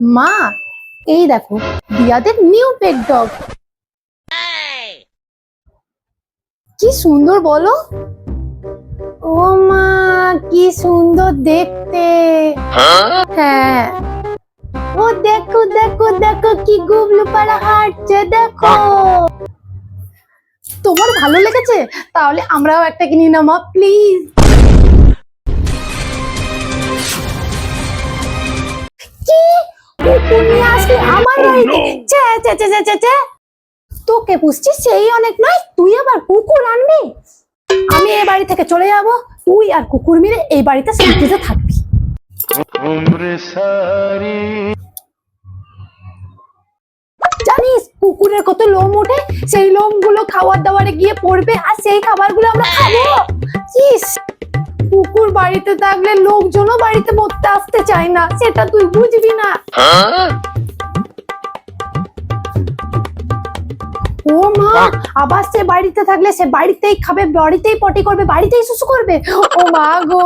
মা, এই দেখো, দিয়াদের নিউ পেট ডগ কি সুন্দর বলো। ও মা, কি সুন্দর দেখতে। হ্যাঁ। ও দেখো দেখো দেখো, কি গুবলু পাড়া হাঁটছে, দেখো। তোমার ভালো লেগেছে? তাহলে আমরাও একটা কিনি না মা প্লিজ Oh, তোকে পুষছি সেই অনেক নয় তুই আবার কুকুর আনবি? আমি এ বাড়ি থেকে চলে যাব তুই আর কুকুর মিলে এই বাড়িতে শান্তিতে থাকবি। জানিস কুকুরের কত লোম ওঠে? সেই লোমগুলো খাবার দাবারে গিয়ে পড়বে আর সেই খাবারগুলো আমরা খাব। ইস কুকুর বাড়িতে থাকলে লোকজনও বাড়িতে মরতে আসতে চায় না সেটা তুই বুঝবি না। মা আবার সে বাড়িতে থাকলে সে বাড়িতেই খাবে বাড়িতেই পটি করবে বাড়িতেই শুশু করবে। ও মা গো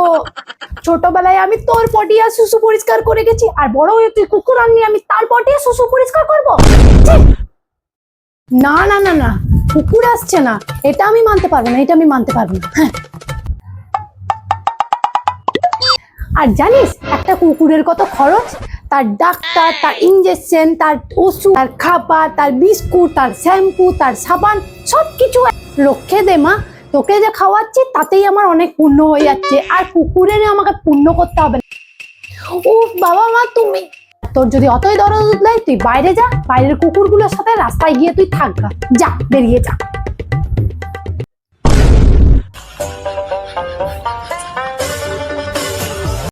ছোটবেলায় আমি তোর পটি আর শুশু পরিষ্কার করে গেছি আর বড় হয়ে তুই কুকুর আনলি আমি তার পটি আর শুশু পরিষ্কার করব! না না না না কুকুর আসছে না এটা আমি মানতে পারব না এটা আমি মানতে পারব না হ্যাঁ। আর জানিস একটা কুকুরের কত খরচ? তার ডাক্তার তার ইঞ্জেকশন তার ওষুধ তার খাবার তার বিস্কুট তার শ্যাম্পু তার সাবান সব কিছু লক্ষ্যে দে মা তোকে যে খাওয়াচ্ছি তাতেই আমার অনেক পুণ্য হয়ে যাচ্ছে। আর কুকুরের আমাকে পুণ্য করতে হবে না। ও বাবা মা তুমি। তোর যদি অতই দরদ দেয় তুই বাইরে যা। বাইরের কুকুরগুলোর সাথে রাস্তায় গিয়ে তুই থাক গা। যা বেরিয়ে যা।